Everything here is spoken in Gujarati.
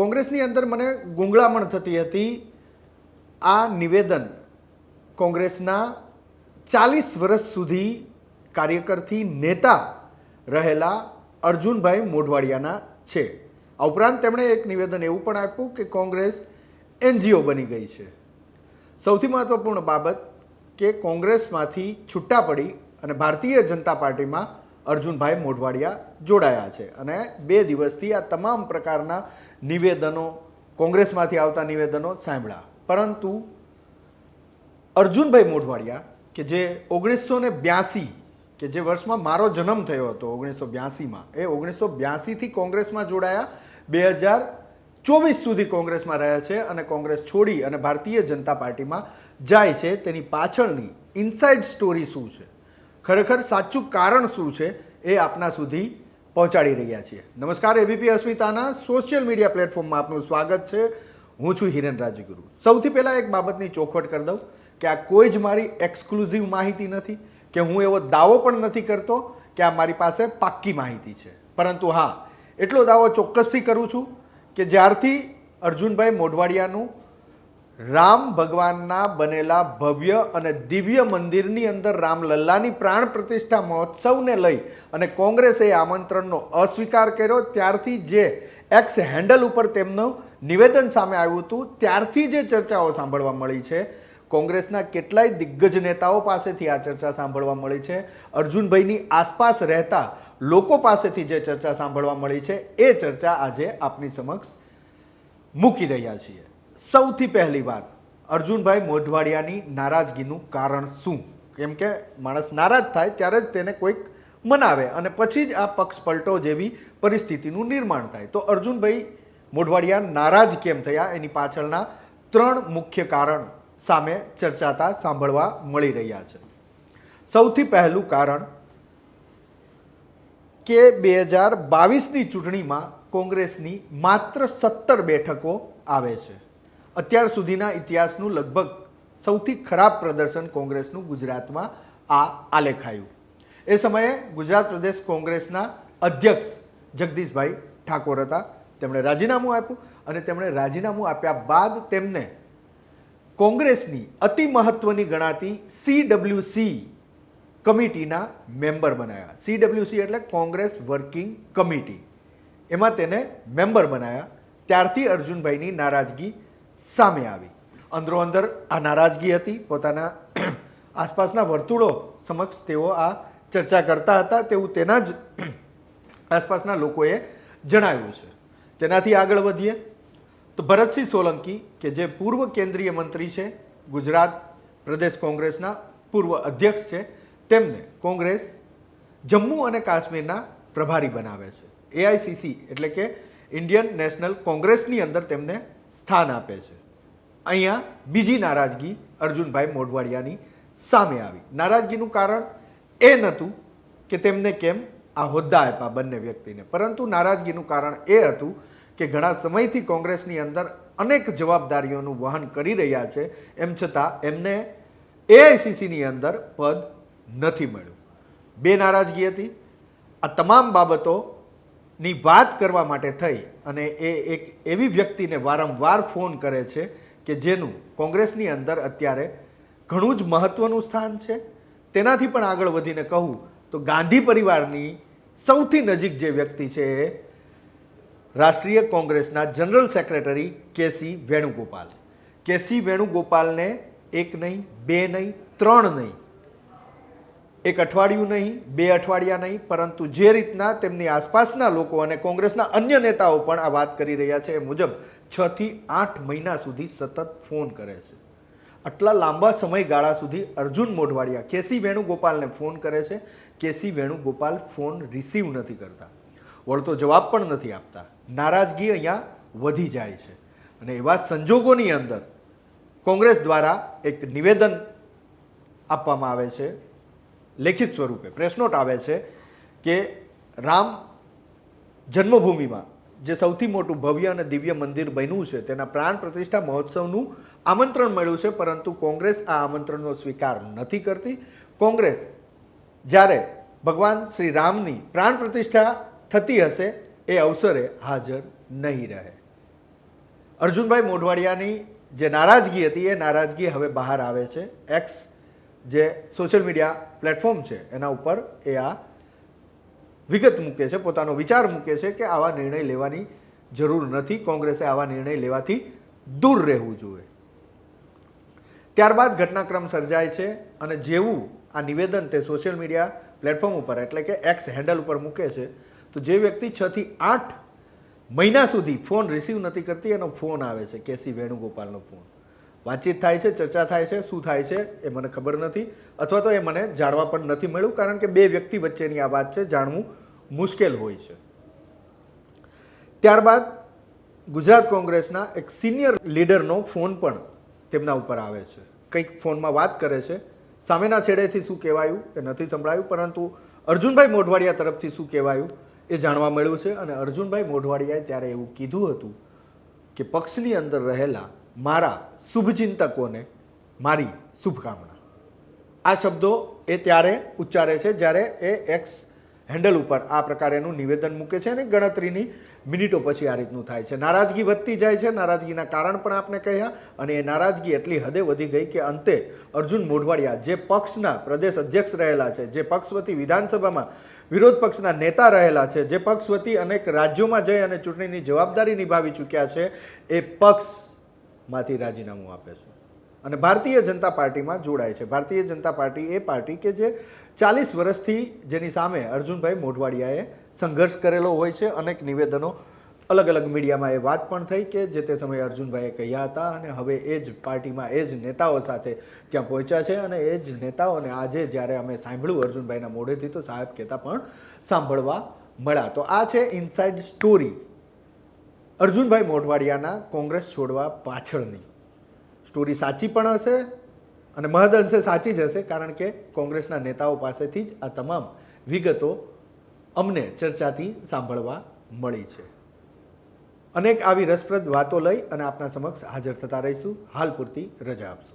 કોંગ્રેસની અંદર મને ગુંગળામણ થતી હતી આ નિવેદન કોંગ્રેસના ચાલીસ વર્ષ સુધી કાર્યકરથી નેતા રહેલા અર્જુનભાઈ મોઢવાડિયાના છે. આ ઉપરાંત તેમણે એક નિવેદન એવું પણ આપ્યું કે કોંગ્રેસ એનજીઓ બની ગઈ છે. સૌથી મહત્વપૂર્ણ બાબત કે કોંગ્રેસમાંથી છૂટા પડી અને ભારતીય જનતા પાર્ટીમાં અર્જુનભાઈ મોઢવાડિયા જોડાયા છે અને બે દિવસથી આ તમામ પ્રકારના નિવેદનો કોંગ્રેસમાંથી આવતા નિવેદનો સાંભળ્યા. પરંતુ અર્જુનભાઈ મોઢવાડિયા કે જે ઓગણીસો ને બ્યાસી કે જે વર્ષમાં મારો જન્મ થયો હતો ઓગણીસો બ્યાસીમાં, એ ઓગણીસો બ્યાસીથી કોંગ્રેસમાં જોડાયા, બે હજાર ચોવીસ સુધી કોંગ્રેસમાં રહ્યા છે અને કોંગ્રેસ છોડી અને ભારતીય જનતા પાર્ટીમાં જાય છે. તેની પાછળની ઇનસાઇડ સ્ટોરી શું છે? ખરેખર સાચું કારણ શું છે એ આપના સુધી પહોંચાડી રહ્યા છીએ. નમસ્કાર એબીપી અસ્મિતાના સોશિયલ મીડિયા પ્લેટફોર્મમાં આપનું સ્વાગત છે. હું છું હિરેન રાજગુરુ. સૌથી પહેલાં એક બાબતની ચોખવટ કરી દઉં કે આ કોઈ જ મારી એક્સક્લુઝિવ માહિતી નથી, કે હું એવો દાવો પણ નથી કરતો કે આ મારી પાસે પાક્કી માહિતી છે. પરંતુ હા, એટલો દાવો ચોક્કસથી કરું છું કે જ્યારથી અર્જુનભાઈ મોઢવાડિયાનું રામ ભગવાનના બનેલા ભવ્ય અને દિવ્ય મંદિરની અંદર રામલલ્લાની પ્રાણ પ્રતિષ્ઠા મહોત્સવને લઈ અને કોંગ્રેસે આમંત્રણનો અસ્વીકાર કર્યો. ત્યારથી જે એક્સ હેન્ડલ ઉપર તેમનું નિવેદન સામે આવ્યું હતું, ત્યારથી જે ચર્ચાઓ સાંભળવા મળી છે. કોંગ્રેસના કેટલાય દિગ્ગજ નેતાઓ પાસેથી આ ચર્ચા સાંભળવા મળી છે. અર્જુનભાઈની આસપાસ રહેતા લોકો પાસેથી જે ચર્ચા સાંભળવા મળી છે, એ ચર્ચા આજે આપની સમક્ષ મૂકી રહ્યા છીએ. સૌથી પહેલી વાત, અર્જુનભાઈ મોઢવાડિયાની નારાજગીનું કારણ શું? કેમ કે માણસ નારાજ થાય ત્યારે જ તેને કોઈક મનાવે અને પછી જ આ પક્ષ પલટો જેવી પરિસ્થિતિનું નિર્માણ થાય. તો અર્જુનભાઈ મોઢવાડિયા નારાજ કેમ થયા? એની પાછળના ત્રણ મુખ્ય કારણ સામે ચર્ચાતા સાંભળવા મળી રહ્યા છે. સૌથી પહેલું કારણ કે બે હજાર બાવીસની ચૂંટણીમાં કોંગ્રેસની માત્ર સત્તર બેઠકો આવે છે. અત્યાર સુધીના ઇતિહાસનું લગભગ સૌથી ખરાબ પ્રદર્શન કોંગ્રેસનું ગુજરાતમાં આ આલેખાયું. એ સમયે ગુજરાત પ્રદેશ કોંગ્રેસના અધ્યક્ષ જગદીશભાઈ ઠાકોર હતા. તેમણે રાજીનામું આપ્યું અને તેમણે રાજીનામું આપ્યા બાદ તેમને કોંગ્રેસની અતિ મહત્વની ગણાતી સીડબ્લ્યુસી કમિટીના મેમ્બર બનાવ્યા સીડબ્લ્યુસી એટલે કોંગ્રેસ વર્કિંગ કમિટી. એમાં તેને મેમ્બર બનાવ્યા ત્યારથી અર્જુનભાઈની નારાજગી સામે આવી. અંદરો અંદર આ નારાજગી હતી, પોતાના આસપાસના વર્તુળો સમક્ષ તેઓ આ ચર્ચા કરતા હતા, તેવું તેના જ આસપાસના લોકોએ જણાવ્યું છે. તેનાથી આગળ વધીએ. તો ભરતસિંહ સોલંકી, કે જે પૂર્વ કેન્દ્રીય મંત્રી છે, ગુજરાત પ્રદેશ કોંગ્રેસના પૂર્વ અધ્યક્ષ છે, તેમને કોંગ્રેસ જમ્મુ અને કાશ્મીરના પ્રભારી બનાવે છે. એઆઈસીસી એટલે કે ઇન્ડિયન નેશનલ કોંગ્રેસની અંદર તેમને સ્થાન આપે છે. અહીંયા બીજી નારાજગી અર્જુનભાઈ મોઢવાડિયાની સામે આવી. નારાજગીનું કારણ એ નહોતું કે તેમને કેમ આ હોદ્દા આપ્યા બંને વ્યક્તિને. પરંતુ નારાજગીનું કારણ એ હતું કે ઘણા સમયથી કોંગ્રેસની અંદર અનેક જવાબદારીઓનું વહન કરી રહ્યા છે. એમ છતાં એમને એઆઈસીસીની અંદર પદ નથી મળ્યું. બે નારાજગી હતી. આ તમામ બાબતોની વાત કરવા માટે થઈ અને એ એક એવી વ્યક્તિને વારંવાર ફોન કરે છે કે જેનું કોંગ્રેસની અંદર અત્યારે ઘણું જ મહત્ત્વનું સ્થાન છે. તેનાથી પણ આગળ વધીને કહું તો ગાંધી પરિવારની સૌથી નજીક જે વ્યક્તિ છે એ રાષ્ટ્રીય કોંગ્રેસના જનરલ સેક્રેટરી કેસી વેણુગોપાલ. કેસી વેણુગોપાલને એક નહીં, બે નહીં, ત્રણ નહીં એક અઠવાડિયું નહીં, બે અઠવાડિયા નહીં, પરંતુ જે રીતના તેમની આસપાસના લોકો અને કોંગ્રેસના અન્ય નેતાઓ પણ આ વાત કરી રહ્યા છે એ મુજબ છ થી આઠ મહિના સુધી સતત ફોન કરે છે. આટલા લાંબા સમયગાળા સુધી અર્જુન મોઢવાડિયા કેસી વેણુગોપાલને ફોન કરે છે કેસી વેણુગોપાલ ફોન રિસીવ નથી કરતા. વળતો જવાબ પણ નથી આપતા. નારાજગી અહીંયા વધી જાય છે. અને એવા સંજોગોની અંદર કોંગ્રેસ દ્વારા એક નિવેદન આપવામાં આવે છે લેખિત સ્વરૂપે. પ્રેસ નોટ આવે છે કે રામ જન્મભૂમિમાં જે સૌથી મોટું ભવ્ય અને દિવ્ય મંદિર બન્યું છે, તેના પ્રાણ પ્રતિષ્ઠા મહોત્સવનું આમંત્રણ મળ્યું છે, પરંતુ કોંગ્રેસ આ આમંત્રણનો સ્વીકાર નથી કરતી. કોંગ્રેસ જ્યારે ભગવાન શ્રી રામની પ્રાણ પ્રતિષ્ઠા થતી હશે, એ અવસરે હાજર નહીં રહે. અર્જુનભાઈ મોઢવાડિયાની જે નારાજગી હતી, એ નારાજગી હવે બહાર આવે છે. એક્સ જે સોશિયલ મીડિયા પ્લેટફોર્મ છે, એના ઉપર એ આ વિગત મૂકે છે, પોતાનો વિચાર મૂકે છે કે આવા નિર્ણય લેવાની જરૂર નથી, કોંગ્રેસે આવા નિર્ણય લેવાથી દૂર રહેવું જોઈએ. ત્યારબાદ ઘટનાક્રમ સર્જાય છે અને જેવું આ નિવેદન તે સોશિયલ મીડિયા પ્લેટફોર્મ ઉપર એટલે કે એક્સ હેન્ડલ ઉપર મૂકે છે, તો જે વ્યક્તિ છથી આઠ મહિના સુધી ફોન રિસીવ નથી કરતી, એનો ફોન આવે છે કેસી વેણુગોપાલનો ફોન વાતચીત થાય છે, ચર્ચા થાય છે, શું થાય છે એ મને ખબર નથી અથવા તો એ મને જાણવા પણ નથી મળ્યું કારણ કે બે વ્યક્તિ વચ્ચેની આ વાત છે, જાણવું મુશ્કેલ હોય છે. ત્યારબાદ ગુજરાત કોંગ્રેસના એક સિનિયર લીડરનો ફોન પણ તેમના ઉપર આવે છે. કંઈક ફોનમાં વાત કરે છે. સામેના છેડેથી શું કહેવાયું એ નથી સંભળાયું, પરંતુ અર્જુનભાઈ મોઢવાડિયા તરફથી શું કહેવાયું એ જાણવા મળ્યું છે અને અર્જુનભાઈ મોઢવાડિયાએ ત્યારે એવું કીધું હતું કે પક્ષની અંદર રહેલા મારા શુભચિંતકોને મારી શુભકામના. આ શબ્દો એ ત્યારે ઉચ્ચારે છે જ્યારે એ એક્સ હેન્ડલ ઉપર આ પ્રકારેનું નિવેદન મૂકે છે અને ગણતરીની મિનિટો પછી આ રીતનું થાય છે. નારાજગી વધતી જાય છે. નારાજગીના કારણ પણ આપણે કહ્યા અને એ નારાજગી એટલી હદે વધી ગઈ કે અંતે અર્જુન મોઢવાડિયા, જે પક્ષના પ્રદેશ અધ્યક્ષ રહેલા છે, જે પક્ષ વતી વિધાનસભામાં વિરોધ પક્ષના નેતા રહેલા છે, જે પક્ષ વતી અનેક રાજ્યોમાં જઈ અને ચૂંટણીની જવાબદારી નિભાવી ચૂક્યા છે, એ પક્ષમાંથી રાજીનામું આપે છે. અને ભારતીય જનતા પાર્ટીમાં જોડાય છે. ભારતીય જનતા પાર્ટી એ પાર્ટી કે જે ચાલીસ વર્ષથી જેની સામે અર્જુનભાઈ મોઢવાડિયાએ સંઘર્ષ કરેલો હોય છે. અનેક નિવેદનો અલગ અલગ મીડિયામાં એ વાત પણ થઈ કે જે તે સમયે અર્જુનભાઈએ કહ્યા હતા અને હવે એ જ પાર્ટીમાં એ જ નેતાઓ સાથે ત્યાં પહોંચ્યા છે અને એ જ નેતાઓને આજે જ્યારે અમે સાંભળ્યું અર્જુનભાઈના મોઢેથી તો સાહેબ કહેતા પણ સાંભળવા મળ્યા. તો આ છે ઇનસાઇડ સ્ટોરી. અર્જુનભાઈ મોઢવાડિયાના કોંગ્રેસ છોડવા પાછળની. સ્ટોરી સાચી પણ હશે અને મહદઅંશે સાચી જ હશે, કારણ કે કોંગ્રેસના નેતાઓ પાસેથી જ આ તમામ વિગતો અમને ચર્ચાથી સાંભળવા મળી છે. અનેક આવી રસપ્રદ વાતો લઈ અને આપના સમક્ષ હાજર થતા રહીશું. હાલ પૂરતી રજા આપશો.